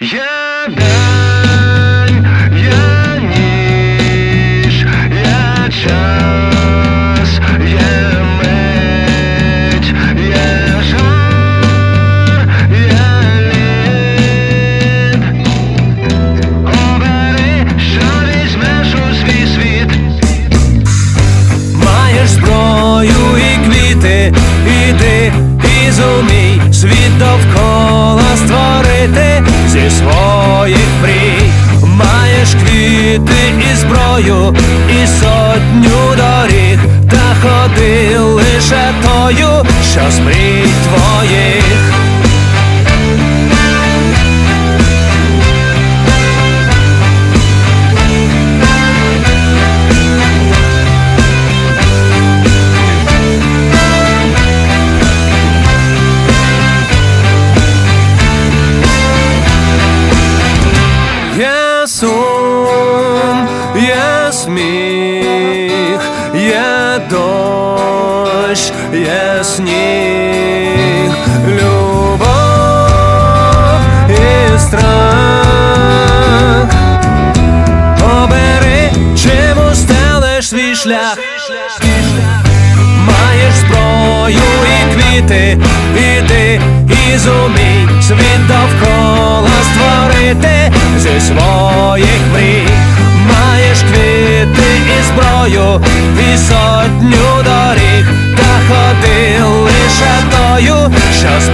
Є день, є ніч, є час, є мить, є жар, є лід. Обери, що візьмеш у свій світ. Маєш зброю і квіти, іди і зумій світ створити зі своїх мрій. Маєш квіти і зброю, і сотню доріг, та ходи лише тою, що з мрій твоїх. Сум, є сміх, є дощ, є сніг, любов і страх. Обери, чим устелиш свій шлях. Маєш зброю і квіти, іди і зумій світ довкола створити зі своїх і сотню доріг, та ходи лише тою, що з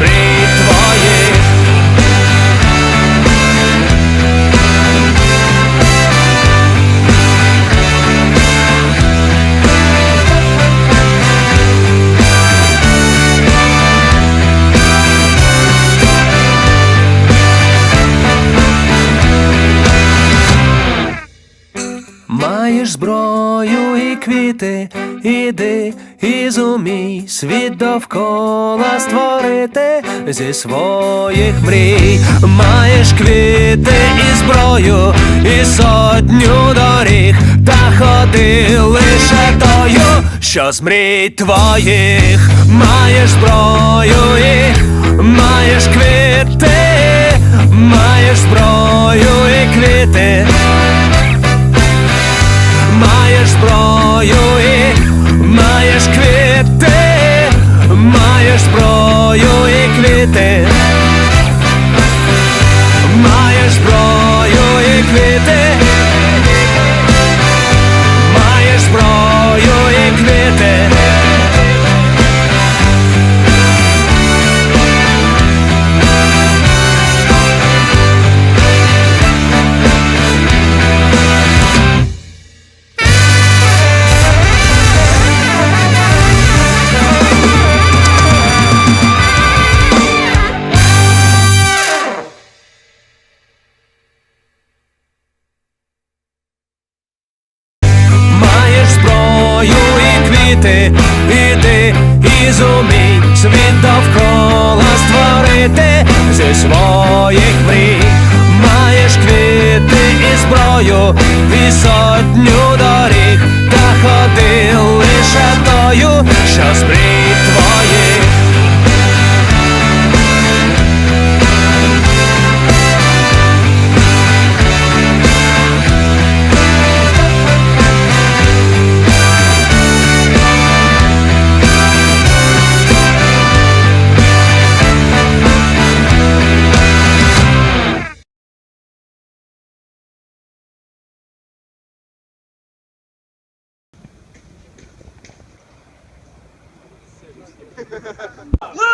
квіти, іди і зумій світ довкола створити зі своїх мрій. Маєш квіти і зброю, і сотню доріг, та ходи лише тою, що з мрій твоїх. Маєш зброю і маєш квіти, маєш зброю і квіти. І іди і зумій світ довкола створити зі своїх мрій. Маєш квіти і зброю, і сотню доріг, та ходи лише тою, що з Woo!